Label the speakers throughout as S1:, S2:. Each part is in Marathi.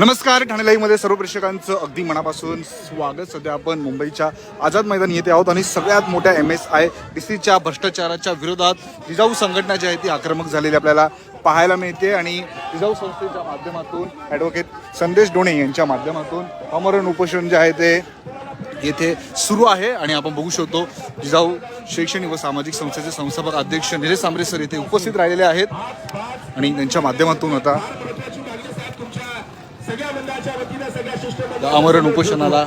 S1: नमस्कार ठाणे लाईव्हमध्ये सर्व प्रेक्षकांचं अगदी मनापासून स्वागत. सध्या आपण मुंबईच्या आझाद मैदान येथे आहोत आणि सगळ्यात मोठ्या एम एस आय डी सीच्या भ्रष्टाचाराच्या विरोधात जिजाऊ संघटना जी आहे ती आक्रमक झालेली आपल्याला पाहायला मिळते. आणि जिजाऊ संस्थेच्या माध्यमातून ॲडव्होकेट संदेश डोणे यांच्या माध्यमातून अमरण उपोषण जे आहे ते येथे सुरू आहे. आणि आपण बघू शकतो जिजाऊ शैक्षणिक व सामाजिक संस्थेचे संस्थापक अध्यक्ष निलेश सांबरे सर येथे उपस्थित राहिलेले आहेत. आणि त्यांच्या माध्यमातून आता या अमरण उपोषणाला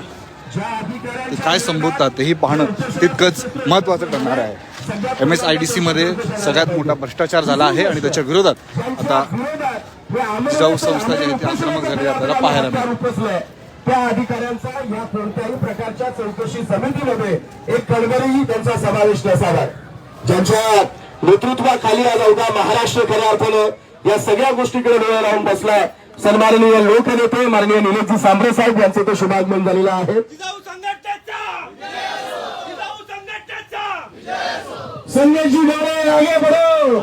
S1: ते काय संबोधतात तेही पाहणं तितकंच महत्त्वाचं ठरणार आहे. एम एस आय डी सीमध्ये सगळ्यात मोठा भ्रष्टाचार झाला आहे आणि त्याच्या विरोधात आता जिजाऊ संस्था जी आहे ती आक्रमक झालेली आपल्याला पाहायला
S2: उपसलंय त्या अधिकाऱ्यांचा या कोणत्याही प्रकारच्या चौकशी समितीमध्ये एक कणगरही त्यांचा समावेश नसावा ज्यांच्या नेतृत्वाखाली आज अवघा महाराष्ट्र खऱ्या अर्थानं या सगळ्या गोष्टीकडे डोळे लावून बसलाय. सन्माननीय लोकनेते माननीय निलेशजी सांबरे साहेब यांचे तो शुभागमन झालेलं आहे. संजयजी डोळे आगे बढो!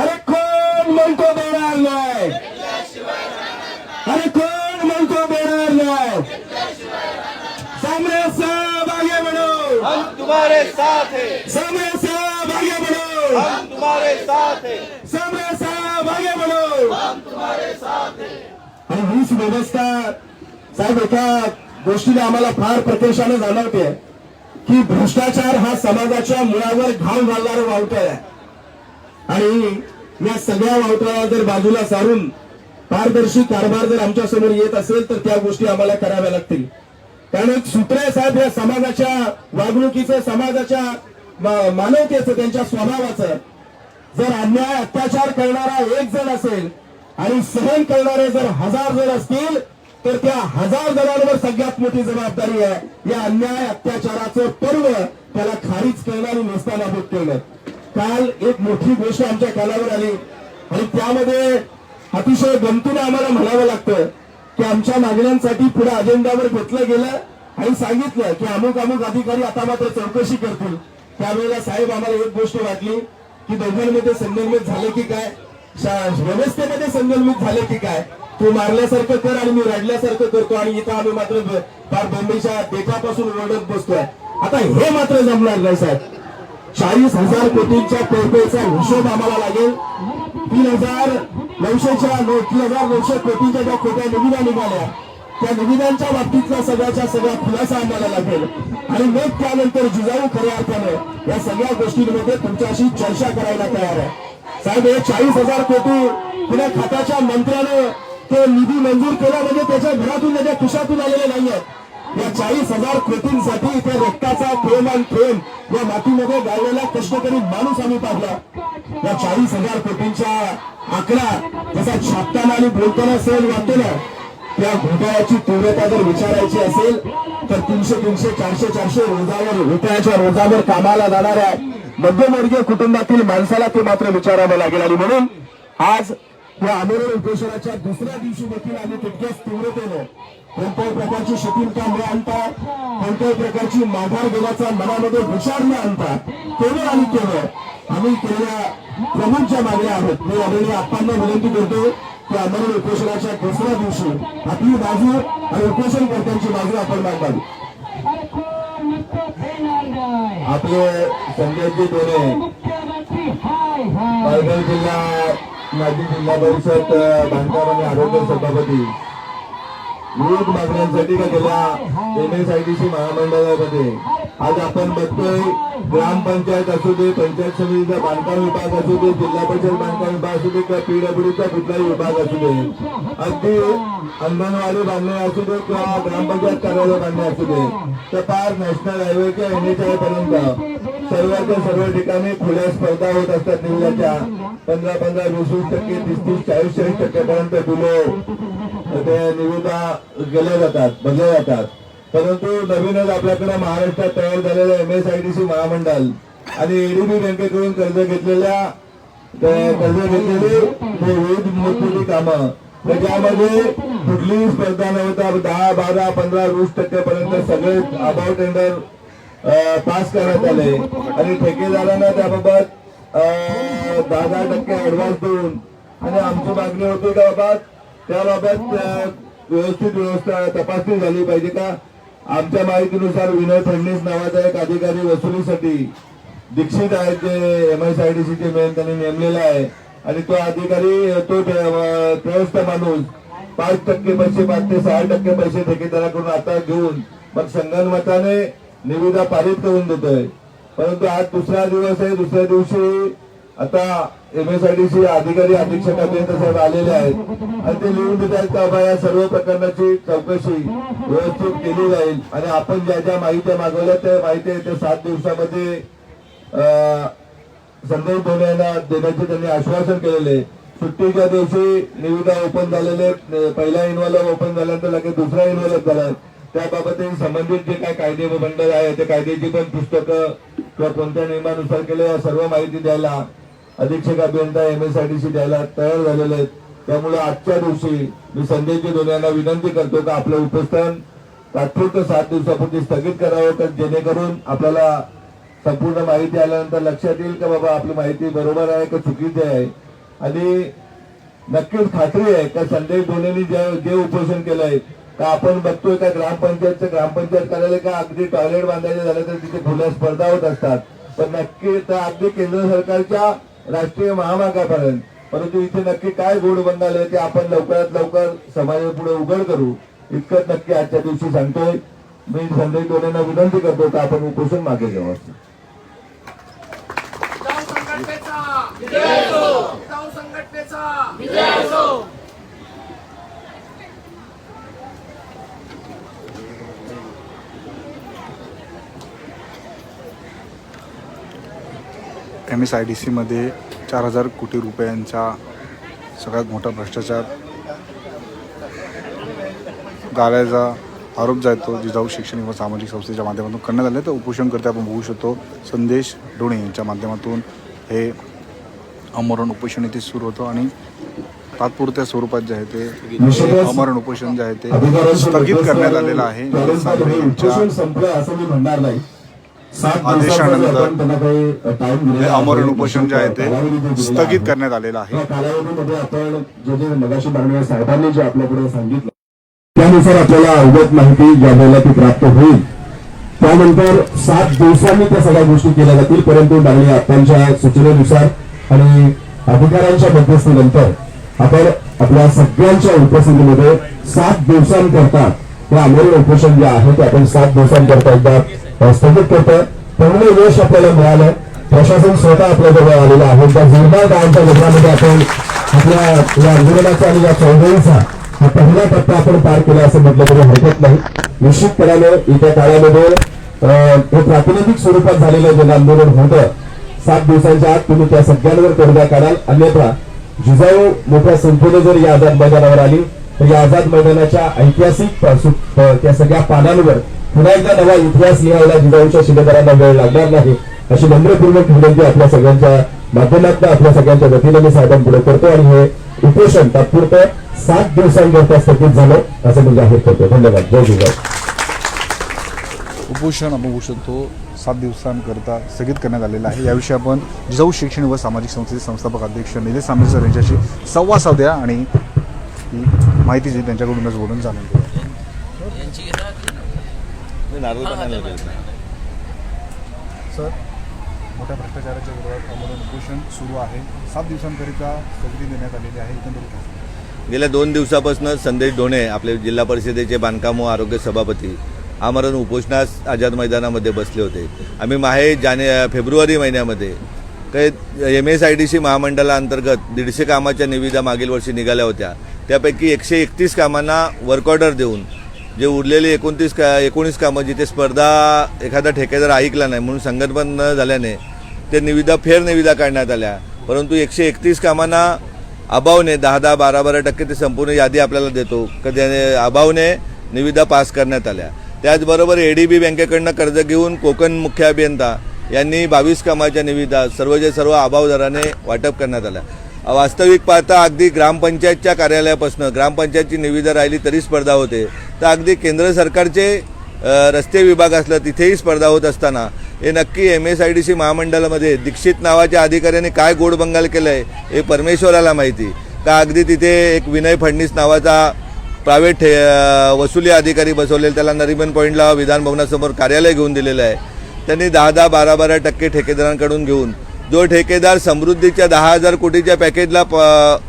S2: अरे कोण म्हणतो देणार नाही? अरे कोण म्हणतो देणार नाही? सांबरे साहेब आगे
S3: हम तुम्हारे साथ हैं।
S2: सांबरे साहेब आगे
S3: हम तुम्हारे साथ हैं।
S2: सांबरे बढो आणि हीच व्यवस्था साहेब एका गोष्टीने आम्हाला फार प्रत्यक्षाने जाणवते की भ्रष्टाचार हा समाजाच्या मुळावर घाव घालणारा वावट आहे. आणि या सगळ्या वावटळा जर बाजूला सारून पारदर्शी कारभार जर आमच्यासमोर येत असेल तर त्या गोष्टी आम्हाला कराव्या लागतील. कारण सूत्रे साहेब या समाजाच्या वागणुकीचं समाजाच्या मानवतेचं त्यांच्या स्वभावाचं. जर अन्याय अत्याचार करणारा एक जण असेल आणि सहन करणारे जर हजार जण असतील तर त्या हजार जणांवर सगळ्यात मोठी जबाबदारी आहे. या अन्याय अत्याचाराचं पर्व त्याला खारीज करणं आणि नेस्तानाबूत करणं काल एक मोठी गोष्ट आमच्या कानावर आली. आणि त्यामध्ये अतिशय गमतीनं आम्हाला म्हणावं लागतं की आमच्या मागण्यांसाठी पुढे अजेंड्यावर घेतलं गेलं आणि सांगितलं की अमुक अमुक अधिकारी आता मात्र चौकशी करतील. त्यावेळेला साहेब आम्हाला एक गोष्ट वाटली. की दोघांमध्ये संगनमेत झालं की काय? व्यवस्थेमध्ये संगनमेत झालं की काय? तू मारल्यासारखं कर आणि मी रडल्यासारखं करतो आणि इथं आम्ही मात्र फार बंबईच्या देशापासून ओरडत बसतोय. आता हे मात्र जमणार नाही साहेब. चाळीस हजार कोटींच्या पैपेचा हिशोब आम्हाला लागेल. तीन हजार नऊशेच्या नऊ- तीन हजार नऊशे कोटींच्या ज्या खोट्या निविदा निघाल्या त्या निविदांच्या बाबतीतला सगळ्याच्या सगळा खुलासा आम्हाला लागेल. आणि मग त्यानंतर जिजाऊ खऱ्या अर्थाने या सगळ्या गोष्टींमध्ये तुमच्याशी चर्चा करायला तयार आहे. साहेब हे चाळीस हजार कोटी पुण्या खात्याच्या मंत्र्याने ते निधी मंजूर केला म्हणजे त्याच्या घरातून म्हणजे त्याच्या खुशातून आलेले नाहीयेत. या चाळीस हजार कोटींसाठी इथे रक्ताचा प्रेम आणि प्रेम या मातीमध्ये गाळलेला कष्टकरी माणूस आम्ही पाहिला. या चाळीस हजार कोटींचा आकडा जसा छापताना आणि बोलताना सहज वाटतो ना त्या घोटाळ्याची तीव्रता जर विचारायची असेल तर तीनशे तीनशे चारशे चारशे रोजावर घोटाळ्याच्या रोजावर कामाला जाणाऱ्या मध्यमवर्गीय कुटुंबातील माणसाला ते मात्र विचारावं लागेल. आणि म्हणून आज या आंदोलन उपोषणाच्या दुसऱ्या दिवशी देखील आम्ही तितक्याच तीव्रतेनं कोणत्याही प्रकारची शिथिलता न आणता कोणत्याही प्रकारची माघार घेण्याचा मनामध्ये विचार न आणता केवळ आणि केवळ आम्ही केलेल्या प्रमुखच्या मागण्या आहेत. मी आदरणीय आप्पांना विनंती करतो. त्या आंदोलन उपोषणाच्या दुसऱ्या दिवशी आपली बाजू आणि उपोषणकर्त्यांची बाजू आपण मांडावी आपले संजयजी डोळे पालघर जिल्हा माजी जिल्हा परिषद बांधकाम आणि आरोग्य सभापती. विविध मागण्यांसाठी का गेल्या M S I D C महामंडळामध्ये. आज आपण बघतोय ग्रामपंचायत असू दे पंचायत समितीचा बांधकाम विभाग असू दे जिल्हा परिषद बांधकाम विभाग असू दे किंवा पीडब्ल्यूडीचा कुठलाही विभाग असू दे. अगदी अंगणवाडी बांधणे असू दे किंवा ग्रामपंचायत कार्यालय बांधणे असू दे. तर पार नॅशनल हायवे किंवा एन एच पर्यंत सर्वांच्या सर्व ठिकाणी खुल्या स्पर्धा होत असतात निवडाच्या. पंधरा पंधरा वीस वीस टक्के तीस तीस चाळीस चाळीस टक्क्यापर्यंत बिलो ते निविदा गेल्या जातात बदल्या जातात. परंतु नवीनच आपल्याकडे महाराष्ट्रात तयार झालेलं M S I D C महामंडळ आणि एडीबी बँकेकडून कर्ज घेतलेल्या कर्ज घेतलेली विविध मोठमोठी कामं. त्याच्यामध्ये कुठलीही स्पर्धा नव्हता दहा बारा पंधरा वीस टक्क्यापर्यंत सगळे अबाव टेंडर पास करण्यात आले. आणि ठेकेदारांना त्याबाबत दहा दहा टक्के ऍडव्हान्स देऊन आणि आमची मागणी होती का बाबा त्याबाबत व्यवस्थित व्यवस्था तपासणी झाली पाहिजे का? आमच्या माहितीनुसार विनय फडणीस नावाचा एक अधिकारी वसुलीसाठी दीक्षित आहे जे एम एस आय डी सीचे मेन त्यांनी नेमलेला आहे. आणि तो अधिकारी तो त्रयस्थ माणूस पाच टक्के पैसे पाच ते सहा टक्के पैसे ठेकेदाराकडून आता घेऊन मग संगणमताने निविदा पारित करून देतोय. परंतु आज दुसरा दिवस आहे दुसऱ्या दिवशी आता एमएसआयडीसी अधिकारी अधीक्षक अभियंता साहेब आलेले आहेत. आणि ते लिहून देत आहेत का या सर्व प्रकरणाची चौकशी व्यवस्थित केली जाईल. आणि आपण ज्या ज्या माहित्या मागवल्या त्या माहिती आहे त्या सात दिवसामध्ये अं, संदेश धोनी यांना देण्याचे त्यांनी आश्वासन केलेले. सुट्टीच्या दिवशी निविदा ओपन झालेले आहेत. पहिला इन्व्हॉल्व ओपन झाल्यानंतर लगेच दुसरा इन्व्हॉल्व झाला. त्याबाबत संबंधित जे काय कायदे मंडळ आहे त्या कायद्याची पण पुस्तकं किंवा कोणत्या नियमानुसार केले या सर्व माहिती द्यायला अधीक्षक अभियंता M S I D C द्यायला तयार झालेले आहेत. त्यामुळे आजच्या दिवशी मी संजयजी दोन यांना विनंती करतो का आपलं उपस्थान तात्पुरतं सात दिवसापूर्वी स्थगित करावं तर जेणेकरून आपल्याला संपूर्ण माहिती आल्यानंतर लक्षात येईल का बाबा आपली माहिती बरोबर आहे का चुकीची आहे. आणि नक्कीच खात्री आहे का संजय धोनेनी जे जे उपोषण केलं आहे का आपण बघतोय का ग्रामपंचायतचं ग्रामपंचायत कार्यालय का अगदी टॉयलेट बांधायचे झालं तर तिथे खुल्या स्पर्धा होत असतात. पण नक्की तर अगदी केंद्र सरकारच्या राष्ट्रीय महामार्गापर्यंत. परंतु इथे नक्की काय गोड बंगाल ते आपण लवकरात लवकर समाजापुढे उघड करू. इतकंच नक्की आजच्या दिवशी सांगतोय. मी संजय दोन्हींना विनंती करतो तर आपण उपोषण मागे घ्यावं
S3: जिजाऊ संघटनेचा
S1: एम एस आय डी सीमध्ये चार हजार कोटी रुपयांचा सगळ्यात मोठा भ्रष्टाचार झाल्याचा आरोप जो आहे तो जिजाऊ शैक्षणिक व सामाजिक संस्थेच्या माध्यमातून करण्यात आले. तर उपोषणकर्ते आपण बघू शकतो संदेश डोणे यांच्या माध्यमातून हे अमरण उपोषण इथे सुरू होतं आणि तात्पुरत्या स्वरूपात जे आहे ते अमरण उपोषण जे आहे ते स्थगित करण्यात आलेलं आहे. यांच्या आदेशानंतर. अमरण उपोषण जे आहे ते स्थगित. करण्यात आलेलं आहे
S2: कालावधीमध्ये आपण जे जे मगाशी साहेबांनी जे आपल्याकडे सांगितलं त्यानुसार आपल्याला अवगत माहिती ज्या वेळेला ती प्राप्त होईल त्यानंतर सात दिवसांनी त्या सगळ्या गोष्टी केल्या जातील परंतु माननीय आप्पांच्या सूचनेनुसार आणि अधिकाऱ्यांच्या मध्यस्थीनंतर आपण आपल्या सगळ्यांच्या उपस्थितीमध्ये सात दिवसांकरता त्या आंदोलन उपोषण जे आहे ते आपण सात दिवसांकरता एकदा स्थगित करतोय. पूर्ण यश आपल्याला मिळालं प्रशासन स्वतः आपल्याजवळ आलेलं आहे. त्या जोरदार गावांच्या लग्नामध्ये आपण आपल्या या आंदोलनाचा आणि या चळवळीचा हा पहिला टप्पा आपण पार केला असं म्हटलं तरी हरकत नाही. निश्चितपणाने येत्या काळामध्ये हे प्रातिनिधिक स्वरूपात झालेलं जे आंदोलन होतं सात दिवसांच्या आत तुम्ही त्या सगळ्यांवर तोडगा काढाल. अन्यथा जिजाऊ मोठ्या संख्येने जर या आझाद मैदानावर आली तर या आझाद मैदानाच्या ऐतिहासिक त्या सगळ्या पानांवर पुन्हा एकदा नवा इतिहास लिहायला जिजाऊच्या शिलेदारांना वेळ लागणार नाही अशी नम्रपूर्वक विनंती आपल्या सगळ्यांच्या माध्यमातून आपल्या सगळ्यांच्या वतीनं मी साहेबांपुढे करतो आणि हे उपोषण तात्पुरतं सात दिवसांकरता स्थगित झालं असं मी जाहीर करतो. धन्यवाद. जय जिजाऊ.
S1: उपोषण आपण तो शकतो सात दिवसांकरता स्थगित करण्यात आलेलं आहे. याविषयी आपण जिजाऊ शैक्षणिक व सामाजिक संस्थेचे संस्थापक अध्यक्ष निलेश सांबरे सर यांच्याशी संवाद साधूया आणि ही माहिती जी त्यांच्याकडूनच बोलून जाणून सर मोठ्या भ्रष्टाचाराच्या विरोधात आंदोलन उपोषण सुरू आहे. सात दिवसांकरिता स्थगिती देण्यात आलेली आहे. एकंदरीत?
S4: गेल्या दोन दिवसापासून संदेश डोणे आपले जिल्हा परिषदेचे बांधकाम व आरोग्य सभापती आमरण उपोषणास आझाद मैदानामध्ये बसले होते. आम्ही माहे जाने फेब्रुवारी महिन्यामध्ये काही M S I D C महामंडळाअंतर्गत दीडशे कामाच्या निविदा मागील वर्षी निघाल्या होत्या. त्यापैकी एकशे एकतीस कामांना वर्क ऑर्डर देऊन जे उरलेले एकोणतीस का एकोणीस कामं जिथे स्पर्धा एखादा ठेकेदार ऐकला नाही म्हणून संघटन न झाल्याने ते निविदा फेर निविदा काढण्यात आल्या. परंतु एकशे एकतीस कामांना अभावने दहा दहा बारा बारा टक्के ते संपूर्ण यादी आपल्याला देतो. कधी अभावने निविदा पास करण्यात आल्या. त्याचबरोबर ए डी बी बँकेकडनं कर्ज घेऊन कोकण मुख्य अभियंता यांनी बावीस कामाच्या निविदा सर्वचे सर्व अभाव दराने वाटप करण्यात आल्या. वास्तविक पाहता अगदी ग्रामपंचायतच्या कार्यालयापासून ग्रामपंचायतची निविदा राहिली तरी स्पर्धा होते. तर अगदी केंद्र सरकारचे रस्ते विभाग असला तिथेही स्पर्धा होत असताना हे नक्की M S I D C महामंडळामध्ये दीक्षित नावाच्या अधिकाऱ्याने काय गोडबंगाल केलं आहे हे परमेश्वराला माहिती. का अगदी तिथे एक विनय फडणीस नावाचा प्रायव्हेट ठे वसुली अधिकारी बसवलेला त्याला नरिमन पॉईंटला विधान भवनासमोर कार्यालय घेऊन दिलेलं आहे. त्यांनी दहा दहा बारा बारा टक्के ठेकेदारांकडून घेऊन जो ठेकेदार समृद्धीच्या दहा हजार कोटीच्या पॅकेजला प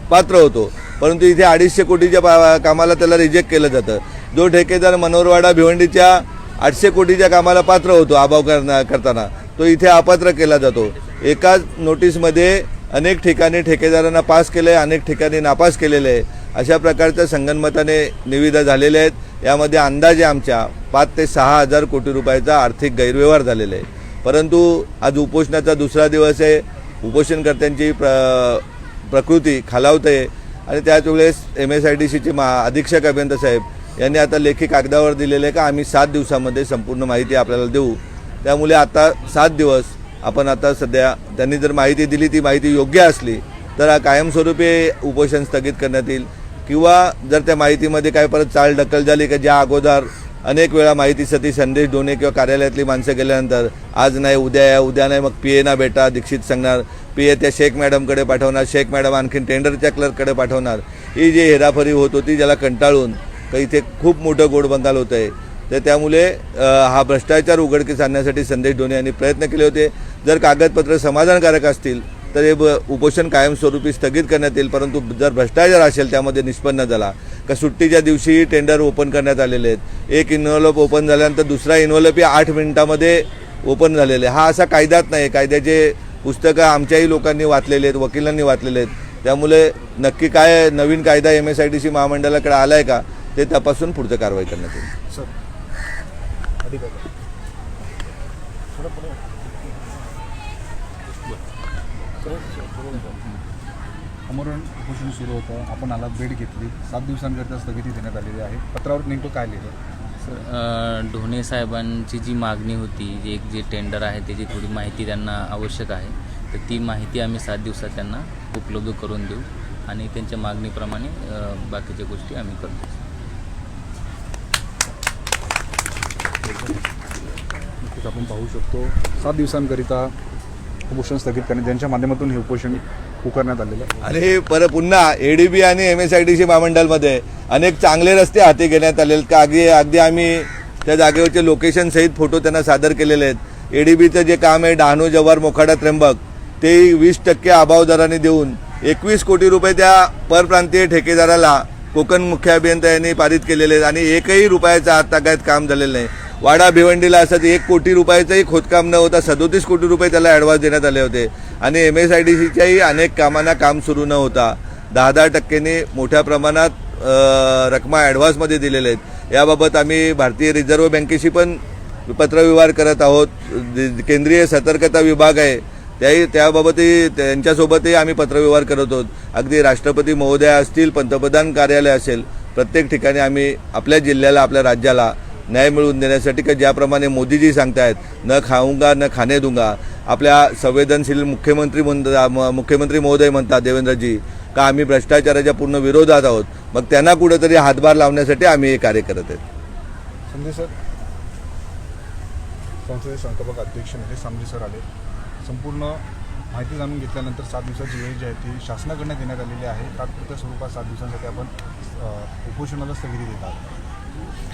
S4: पात्र होतो परंतु इथे अडीचशे कोटीच्या पा कामाला त्याला रिजेक्ट केलं जातं. जो ठेकेदार मनोरवाडा भिवंडीच्या आठशे कोटीच्या कामाला पात्र होतो अभाव करना करताना तो इथे अपात्र केला जातो. एकाच नोटीसमध्ये अनेक ठिकाणी ठेकेदारांना पास केलं आहे अनेक ठिकाणी नापास केलेलं आहे अशा प्रकारच्या संगनमताने निविदा झालेल्या आहेत. यामध्ये अंदाजे आमच्या पाच ते सहा हजार कोटी रुपयाचा आर्थिक गैरव्यवहार झालेला आहे. परंतु आज उपोषणाचा दुसरा दिवस आहे. उपोषणकर्त्यांची प्र प्रकृती खालावते आणि त्याच वेळेस एम एस आय डी सीचे मा अधीक्षक अभियंता साहेब यांनी आता लेखी कागदावर दिलेले आहे का? आम्ही सात दिवसामध्ये संपूर्ण माहिती आपल्याला देऊ. त्यामुळे आता सात दिवस आपण आता सध्या त्यांनी जर माहिती दिली ती माहिती योग्य असली तर कायमस्वरूपी उपोषण स्थगित करण्यात येईल. किंवा जर त्या माहितीमध्ये काय परत चाल ढकल झाली का ज्या अगोदर अनेक वेळा माहितीसाठी संदेश डोने किंवा कार्यालयातली माणसं गेल्यानंतर आज नाही उद्या या उद्या नाही मग पी एना बेटा दीक्षित सांगणार. पी ए त्या शेख मॅडमकडे पाठवणार शेख मॅडम आणखीन टेंडरच्या क्लर्ककडे पाठवणार. ही जी हेराफरी होत होती ज्याला कंटाळून का इथे खूप मोठं गोडबंगाल होतं आहे तर त्यामुळे हा भ्रष्टाचार उघडकीस आणण्यासाठी संदेश धोनी यांनी प्रयत्न केले होते. जर कागदपत्र समाधानकारक असतील तर हे ब- उपोषण कायमस्वरूपी स्थगित करण्यात येईल. परंतु जर भ्रष्टाचार असेल त्यामध्ये निष्पन्न झाला. का सुट्टीच्या दिवशी टेंडर ओपन करण्यात आलेले आहेत. एक इन्व्हॉल्प ओपन झाल्यानंतर दुसरा इन्व्हॉल्पही आठ मिनिटामध्ये ओपन झालेले आहे. हा असा कायदाच नाही. कायद्याचे पुस्तकं आमच्याही लोकांनी वाचलेले आहेत वकिलांनी वाचलेले आहेत. त्यामुळे नक्की काय नवीन कायदा M S I T C महामंडळाकडे आला आहे का? ते तपासून पुढचं कारवाई करण्यात येईल.
S1: अमरण उपोषण सुरू होतं. आपण आला भेट घेतली. सात दिवसांकरिता स्थगिती देण्यात आलेली आहे. पत्रावर नेमकं काय लिहिलं
S5: ढोणे साहेबांची जी मागणी होती जे एक जे टेंडर आहे त्याची थोडी माहिती त्यांना आवश्यक आहे. तर ती माहिती आम्ही सात दिवसात त्यांना उपलब्ध करून देऊ आणि त्यांच्या मागणीप्रमाणे बाकीच्या गोष्टी आम्ही करतो.
S1: नक्कीच आपण पाहू शकतो. सात दिवसांकरिता उपोषण स्थगित करणे ज्यांच्या माध्यमातून हे उपोषण पुकारण्यात आलेलं आहे.
S4: आणि पर पुन्हा एडीबी आणि M S I D C महामंडळमध्ये अनेक चांगले रस्ते हाती घेण्यात आलेले आहेत. का अगदी अगदी आम्ही त्या जागेवरचे लोकेशन सहित फोटो त्यांना सादर केलेले आहेत. एडीबीचं जे काम आहे डहाणू जव्हार मोखाडा त्र्यंबक ते वीस टक्के अभाव दराने देऊन एकवीस कोटी रुपये त्या परप्रांतीय ठेकेदाराला कोकण मुख्य अभियंता यांनी पारित केलेले आहेत. आणि एकही रुपयाचं आत्तागायत काम झालेलं नाही. वाडा भिवंडीला असं एक कोटी रुपयाचंही खोदकाम न होता सदोतीस कोटी रुपये त्याला ॲडव्हान्स देण्यात आले होते. आणि एम एस आय डी सीच्याही अनेक कामांना काम सुरू न होता. दहा दहा टक्क्यांनी मोठ्या प्रमाणात रकमा ॲडव्हान्समध्ये दिलेल्या आहेत. याबाबत आम्ही भारतीय रिझर्व्ह बँकेशी पण पत्रव्यवहार करत आहोत. केंद्रीय सतर्कता विभाग आहे. त्याही त्याबाबतही त्यांच्यासोबतही आम्ही पत्रव्यवहार करत आहोत. अगदी राष्ट्रपती महोदय असतील पंतप्रधान कार्यालय असेल प्रत्येक ठिकाणी आम्ही आपल्या जिल्ह्याला आपल्या राज्याला न्याय मिळवून देण्यासाठी का ज्याप्रमाणे मोदीजी सांगतायत न खाऊंगा न खाणे दूंगा. आपल्या संवेदनशील मुख्यमंत्री म्हणता मुख्यमंत्री महोदय म्हणतात देवेंद्रजी का आम्ही भ्रष्टाचाराच्या पूर्ण विरोधात आहोत? मग त्यांना कुठेतरी हातभार लावण्यासाठी आम्ही हे कार्य करत आहेत.
S1: संजय सर. संसदीय संस्थापक अध्यक्ष म्हणजे समजे सर आले. संपूर्ण माहिती जाणून घेतल्यानंतर सात दिवसाची वेळ जी आहे ती शासनाकडनं देण्यात आलेली आहे. तात्पुरत्या स्वरूपात सात दिवसांसाठी आपण उपोषणाला स्थगिती देतात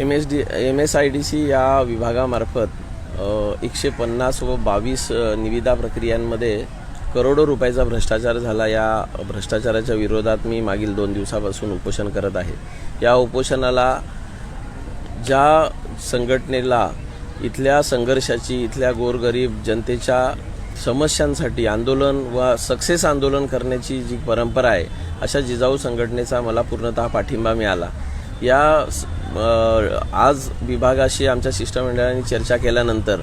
S6: M S D M S I D C या विभागामार्फत एकशे पन्नास व बावीस निविदा प्रक्रियांमध्ये करोडो रुपयाचा भ्रष्टाचार झाला. या भ्रष्टाचाराच्या विरोधात मी मागील दोन दिवसापासून उपोषण करत आहे. या उपोषणाला ज्या संघटनेला इथल्या संघर्षाची इथल्या गोरगरीब जनतेच्या समस्यांसाठी आंदोलन व सक्सेस आंदोलन करण्याची जी परंपरा आहे अशा जिजाऊ संघटनेचा मला पूर्णतः पाठिंबा मिळाला. या आज विभागाशी आमच्या शिष्टमंडळाने चर्चा केल्यानंतर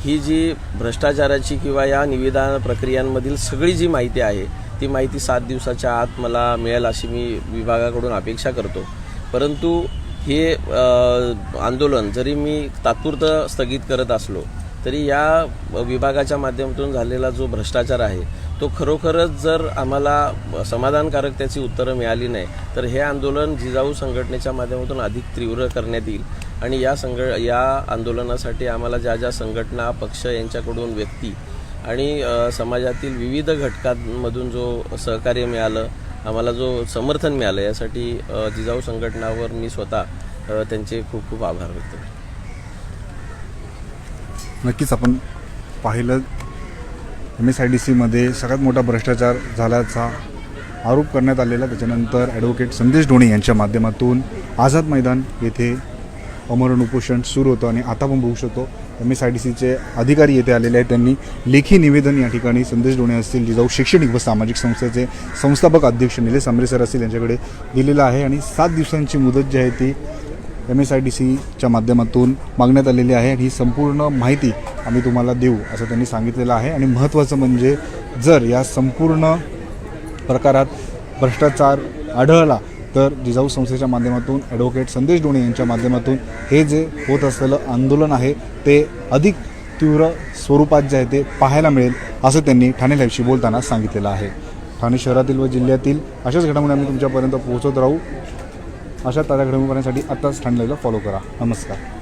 S6: ही जी भ्रष्टाचाराची किंवा या निविदा प्रक्रियांमधील सगळी जी माहिती आहे ती माहिती सात दिवसाच्या आत मला मिळेल अशी मी विभागाकडून अपेक्षा करतो. परंतु हे आंदोलन जरी मी तात्पुरतं स्थगित करत असलो तरी या विभागाच्या माध्यमातून झालेला जो भ्रष्टाचार आहे तो खरोखरच जर आम्हाला समाधानकारक त्याची उत्तरं मिळाली नाही तर हे आंदोलन जिजाऊ संघटनेच्या माध्यमातून अधिक तीव्र करण्यात येईल. आणि या संघ या आंदोलनासाठी आम्हाला ज्या ज्या संघटना पक्ष यांच्याकडून व्यक्ती आणि समाजातील विविध घटकांमधून जो सहकार्य मिळालं आम्हाला जो समर्थन मिळालं यासाठी जिजाऊ संघटनावर मी स्वतः त्यांचे खूप खूप आभार व्यक्त करतो.
S1: नक्कीच आपण पाहिलं. एम एस आय डी सीमध्ये सगळ्यात मोठा भ्रष्टाचार झाल्याचा आरोप करण्यात आलेला. त्याच्यानंतर ॲडव्होकेट संदेश ढोणे यांच्या माध्यमातून आझाद मैदान येथे अमरण उपोषण सुरू होतं आणि आता पण बघू शकतो एम एस आय डी सीचे अधिकारी येथे आलेले आहेत. त्यांनी लेखी निवेदन या ठिकाणी संदेश ढोणे असतील जिजाऊ शैक्षणिक व सामाजिक संस्थेचे संस्थापक अध्यक्ष निलेश आंबरे सर असतील यांच्याकडे दिलेलं आहे. आणि सात दिवसांची मुदत जी आहे ती एम एस आय डी सीच्या माध्यमातून मागण्यात आलेली आहे आणि ही संपूर्ण माहिती आम्ही तुम्हाला देऊ असं त्यांनी सांगितलेलं आहे. आणि महत्त्वाचं म्हणजे जर या संपूर्ण प्रकारात भ्रष्टाचार आढळला तर जिजाऊ संस्थेच्या माध्यमातून ॲडव्होकेट संदेश डोणे यांच्या माध्यमातून हे जे होत असलेलं आंदोलन आहे ते अधिक तीव्र स्वरूपात जे आहे ते पाहायला मिळेल असं त्यांनी ठाणे लाईव्हशी बोलताना सांगितलेलं आहे. ठाणे शहरातील व जिल्ह्यातील अशाच घडामोडी आम्ही तुमच्यापर्यंत पोहोचत राहू. अशा ताज्या घडामोडी पाहण्यासाठी आत्ताच ठाणे फॉलो करा. नमस्कार.